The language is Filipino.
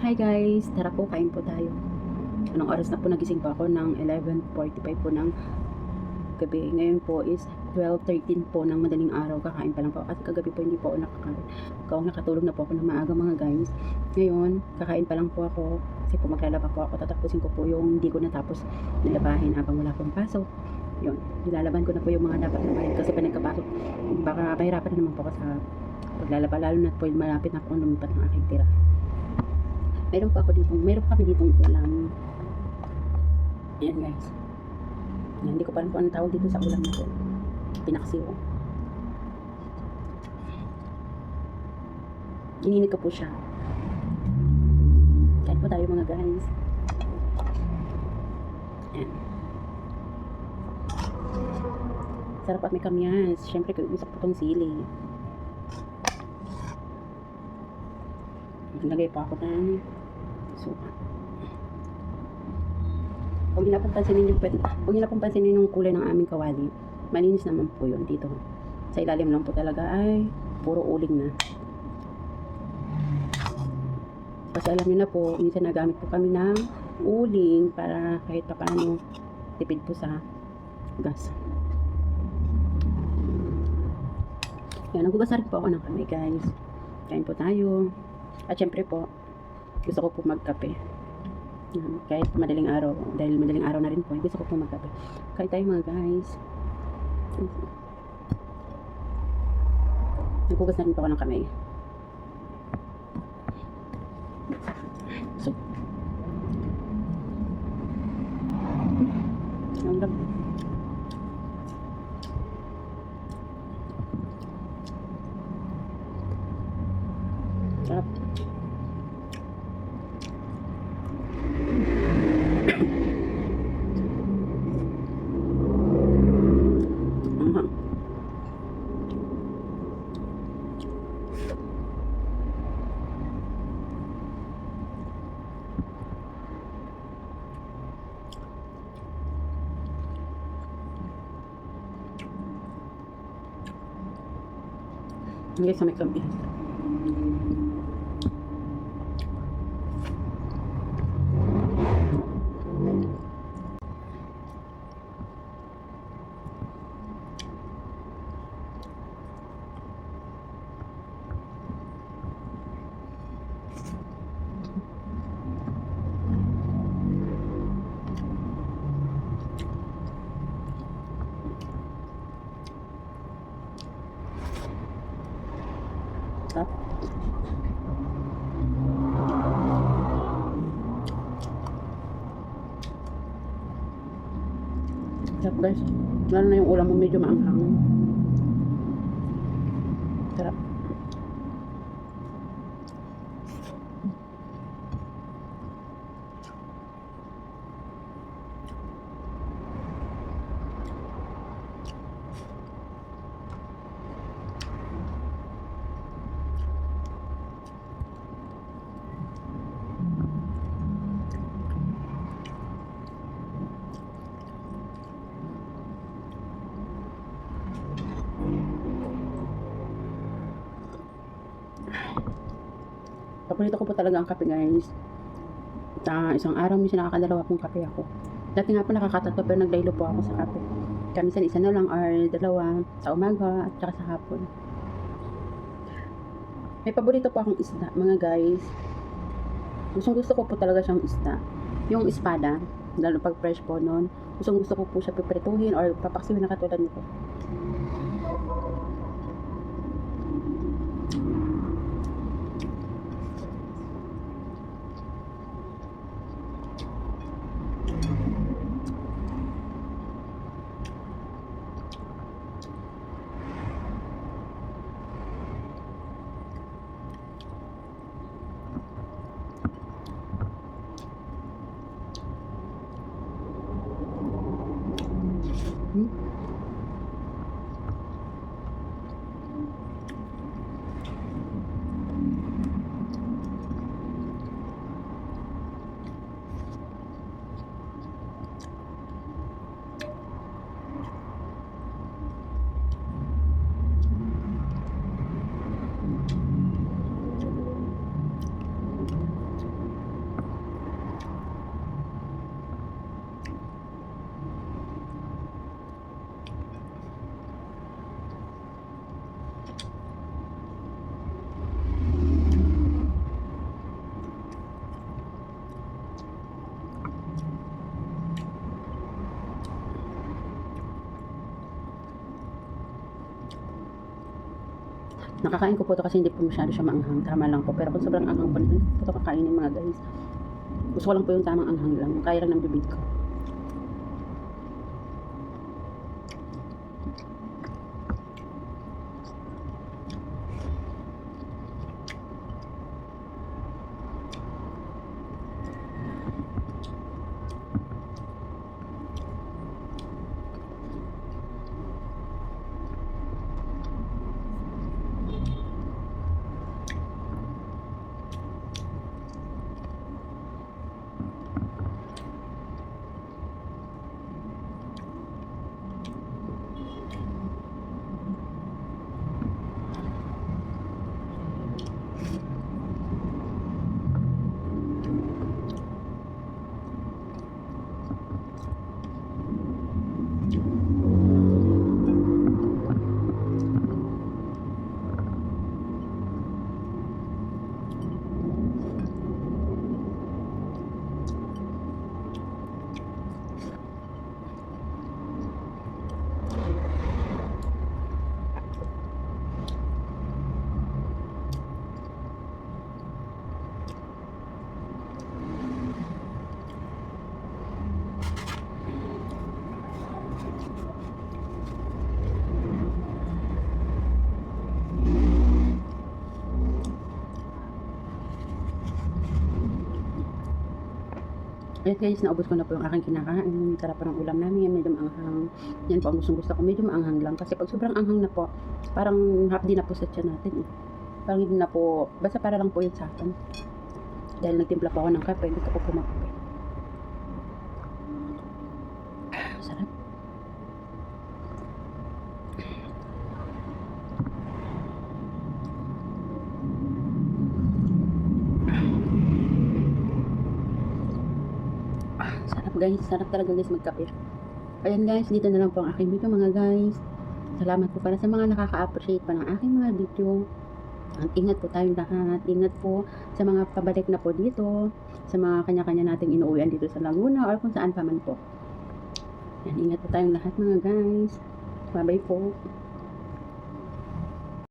Hi guys, tara po kain po tayo. Anong oras na po nagising po ako ng 11.45 po ng gabi. Ngayon po is 12.13 po ng madaling araw. Kakain pa lang po. Kasi kagabi po hindi po ako nakakain. Kung nakatulog na po ako ng maaga mga guys. Ngayon, kakain pa lang po ako. Kasi po maglalaba po ako. Tatapusin ko po yung hindi ko natapos nilabahin habang wala pong pasok. Yun, nilalaban ko na po yung mga dapat labahin. Kasi pa nagkapasok, baka mahirapan na naman po ako sa paglalaba. Lalo na po malapit na po lumipat ng aking tira. Meron pa ako dito, meron kami dito ulam. Yan guys. Yan, hindi ko pa rin po anong tawag dito sa ulam na to. Pinaksiw. Ininit ko po siya. Kain po tayo mga guys. Yan. Sarap at may kamyas. Siyempre, gusto ko itong sili. Naglagay pa ako ng suka. Huwag niyo na pong pansinin yung, huwag niyo na pong pansinin yung kulay ng aming kawali. Malinis naman po yun dito. Sa ilalim lang po talaga ay puro uling na. Kasi alam niyo na po, minsan nagamit po kami ng uling para kahit pa paano tipid po sa gas. Yan, nagbubasarin po ako ng kamay guys. Kain po tayo. At syempre po, gusto ko po magkape. Kahit madaling araw, dahil madaling araw na rin po, gusto ko po magkape. Kain tayo mga guys. Nagbugas na rin po ako ng kamay. So, ang lag- Sarap. Aha. Hanggang sa may kamay. Sarap. Sarap guys. Lalo na yung ulam mo medyo maanghang. Sarap. Paborito ko po talaga ang kape guys. Ta isang araw minsan nakakadalawa pong kape ako. Dati nga po nakakatatlo pero naglaylo po ako sa kape. Kamisan isa na lang or dalawa sa umaga at saka sa hapon. May paborito po akong isda mga guys. Gustong gusto ko po talaga siyang isda. Yung espada, lalo pag fresh po noon. Gustong gusto ko po siya piprituhin or papaksiwin na katulad nito. Mm-hmm. Nakakain ko po to kasi hindi po masyado siya maanghang. Tama lang po. Pero kung sobrang anghang po, hindi po ito kakainin mga guys. Gusto ko lang po yung tamang anghang lang. Kaya lang ng bibig ko. Ayan guys, naubos ko na po yung aking kinakain. Sarap pa ng ulam namin. Medyo maanghang. Yan po ang gustong gusto ko. Medyo maanghang lang. Kasi pag sobrang anghang na po, parang hapdi na po sa tiyan natin. Eh. Parang hindi na po, basta para lang po yun sa akin. Dahil nagtimpla po ako ng kape, hindi ko po pumakupi. Ah, Sarap. Ah, sarap guys, sarap talaga guys magkape. Ayan guys, dito na lang po ang aking video mga guys. Salamat po para sa mga nakaka-appreciate pa ng aking mga video. At ingat po tayong lahat. Ingat po sa mga pabalik na po dito. Sa mga kanya-kanya nating inuuwian dito sa Laguna or kung saan pa man po. Yan, ingat po tayong lahat mga guys. Bye-bye po.